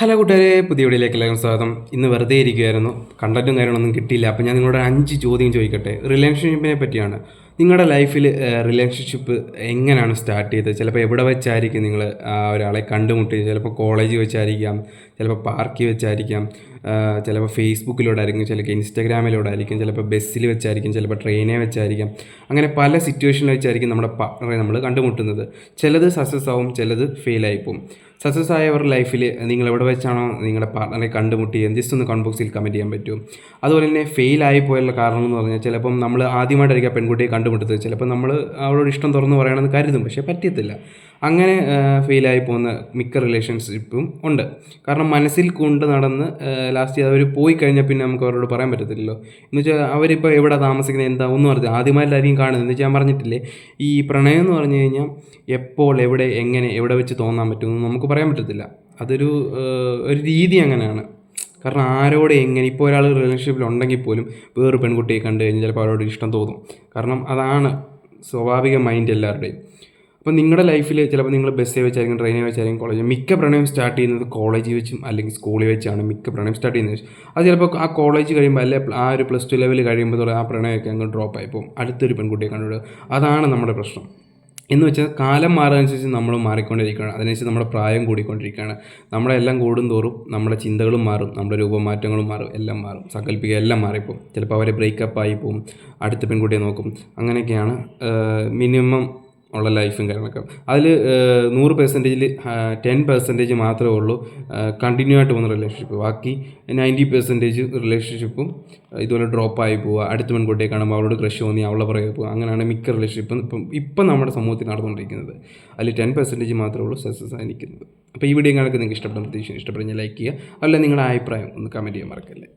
Hello കൂട്ടുകാരെ പുതിയ വീഡിയോയിലേക്ക് എല്ലാവർക്കും സ്വാഗതം. ഇന്ന് വെറുതെ ഇരിക്കുകയായിരുന്നു കണ്ടന്റും കാര്യങ്ങളൊന്നും കിട്ടിയില്ല. അപ്പോൾ ഞാൻ നിങ്ങളോട് അഞ്ച് ചോദ്യം ചോദിക്കട്ടെ? റിലേഷൻഷിപ്പിനെ പറ്റിയാണ്. നിങ്ങളുടെ ലൈഫിൽ റിലേഷൻഷിപ്പ് എങ്ങനെയാണ് സ്റ്റാർട്ട് ചെയ്തത്? ചിലപ്പോൾ എവിടെ വെച്ചായിരിക്കും നിങ്ങൾ ഒരാളെ കണ്ടുമുട്ടിയത്? ചിലപ്പോൾ കോളേജിൽ വെച്ചായിരിക്കാം ചിലപ്പോൾ പാർക്കിൽ വെച്ചായിരിക്കാം ചിലപ്പോൾ ഫേസ്ബുക്കിലൂടെ ആയിരിക്കും ചിലപ്പോൾ ഇൻസ്റ്റാഗ്രാമിലൂടെ ആയിരിക്കും ചിലപ്പോൾ ബസ്സിൽ വെച്ചായിരിക്കും ചിലപ്പോൾ ട്രെയിനെ വെച്ചായിരിക്കും. അങ്ങനെ പല സിറ്റുവേഷനിൽ വെച്ചായിരിക്കും നമ്മുടെ പാർട്ണറെ നമ്മൾ കണ്ടുമുട്ടുന്നത്. ചിലത് സക്സസ് ആവും ചിലത് ഫെയിലായി പോകും സക്സസ് ആയവർ ലൈഫിൽ നിങ്ങൾ എവിടെ വെച്ചാണോ നിങ്ങളുടെ പാർട്ട്ണറെ കണ്ടുമുട്ടിയത് ജസ്റ്റ് ഒന്ന് കമന്റ് ബോക്സിൽ കമന്റ് ചെയ്യാൻ പറ്റും. അതുപോലെ തന്നെ ഫെയിൽ ആയി പോയുള്ള കാരണം എന്ന് പറഞ്ഞാൽ ചിലപ്പം നമ്മൾ ആദ്യമായിട്ടായിരിക്കും ആ പെൺകുട്ടിയെ കണ്ടുമുട്ടത് ചിലപ്പോൾ നമ്മൾ അവളോട് ഇഷ്ടം തുറന്ന് പറയണമെന്ന് കരുതും പക്ഷേ പറ്റത്തില്ല. അങ്ങനെ ഫെയിലായി പോകുന്ന മിക്ക റിലേഷൻഷിപ്പും ഉണ്ട്. കാരണം മനസ്സിൽ കൊണ്ട് നടന്ന് ലാസ്റ്റ് അവർ പോയി കഴിഞ്ഞാൽ പിന്നെ നമുക്ക് അവരോട് പറയാൻ പറ്റത്തില്ലല്ലോ. എന്ന് വെച്ചാൽ അവരിപ്പോൾ എവിടെ താമസിക്കുന്നത് എന്താ ഒന്നും അറിയാം ആദ്യമായിട്ടായിരിക്കും കാണുന്നത്. എന്ന് വെച്ചാൽ ഞാൻ പറഞ്ഞിട്ടില്ലേ ഈ പ്രണയം എന്ന് പറഞ്ഞു കഴിഞ്ഞാൽ എപ്പോൾ എവിടെ എങ്ങനെ എവിടെ വെച്ച് തോന്നാൻ പറ്റുമെന്ന് നമുക്ക് പറയാൻ പറ്റത്തില്ല. അതൊരു ഒരു രീതി അങ്ങനെയാണ്. കാരണം ആരോട് എങ്ങനെ ഇപ്പോൾ ഒരാൾ റിലേഷൻഷിപ്പിൽ ഉണ്ടെങ്കിൽ പോലും വേറൊരു പെൺകുട്ടിയെ കണ്ടു കഴിഞ്ഞാൽ ചിലപ്പോൾ അവരോട് ഇഷ്ടം തോന്നും. കാരണം അതാണ് സ്വാഭാവിക മൈൻഡ് എല്ലാവരുടെയും. അപ്പോൾ നിങ്ങളുടെ ലൈഫിൽ ചിലപ്പോൾ നിങ്ങൾ ബസ്സിൽ വെച്ചായിരിക്കും ട്രെയിനിൽ വെച്ചായിരിക്കും കോളേജ് മിക്ക പ്രണയം സ്റ്റാർട്ട് ചെയ്യുന്നത് കോളേജിൽ വെച്ചും അല്ലെങ്കിൽ സ്കൂളിൽ വെച്ചാണ് മിക്ക പ്രണയം സ്റ്റാർട്ട് ചെയ്യുന്നത്. അത് ചിലപ്പോൾ ആ കോളേജ് കഴിയുമ്പോൾ അല്ലെ ആ ഒരു പ്ലസ് ടു ലെവൽ കഴിയുമ്പോൾ ആ പ്രണയമൊക്കെ അങ്ങ് ഡ്രോപ്പ് ആയി പോകും. അടുത്തൊരു പെൺകുട്ടിയെ കണ്ടുവിടുക അതാണ് നമ്മുടെ പ്രശ്നം. എന്ന് വെച്ചാൽ കാലം മാറുന്നതനുസരിച്ച് നമ്മൾ മാറിക്കൊണ്ടിരിക്കുകയാണ്. അതിനനുസരിച്ച് നമ്മുടെ പ്രായം കൂടിക്കൊണ്ടിരിക്കുകയാണ്. നമ്മുടെ എല്ലാം കൂടുന്തോറും നമ്മുടെ ചിന്തകളും മാറും. നമ്മുടെ രൂപമാറ്റങ്ങളും മാറും. എല്ലാം മാറും. സങ്കല്പിക്കുക എല്ലാം മാറിപ്പോവും ചിലപ്പോൾ അവരെ ബ്രേക്കപ്പ് ആയി അടുത്ത പെൺകുട്ടിയെ നോക്കും. അങ്ങനെയൊക്കെയാണ് മിനിമം ഉള്ള ലൈഫും കാര്യങ്ങളൊക്കെ. അതിൽ നൂറ് പെർസെന്റേജിൽ ടെൻ പെർസെന്റേജ് മാത്രമേ ഉള്ളൂ കണ്ടിന്യൂ ആയിട്ട് പോകുന്ന റിലേഷൻഷിപ്പ് ബാക്കി നയന്റി പെർസെന്റേജ് റിലേഷൻഷിപ്പും ഇതുപോലെ ഡ്രോപ്പ് ആയി പോവുക അടുത്ത പെൺകുട്ടിയെ കാണുമ്പോൾ അവളോട് ക്രഷ് തോന്നി അവളെ പുറകെ പോവുക അങ്ങനെയാണ് മിക്ക റിലേഷൻഷിപ്പും ഇപ്പം ഇപ്പം നമ്മുടെ സമൂഹത്തിൽ നടന്നുകൊണ്ടിരിക്കുന്നത്. അതിൽ ടെൻ പെർസെന്റേജ് മാത്രമേ ഉള്ളൂ സക്സസ് ആയിരിക്കുന്നത് അപ്പോൾ ഈ വീഡിയോ കാണുമ്പോൾ നിങ്ങൾക്ക് ഇഷ്ടപ്പെടുന്ന പ്രതീക്ഷ ഇഷ്ടപ്പെടുന്ന ലൈക്ക് ചെയ്യുക. അല്ല നിങ്ങളുടെ അഭിപ്രായം ഒന്ന് കമന്റ് ചെയ്യാൻ മറക്കല്ലേ.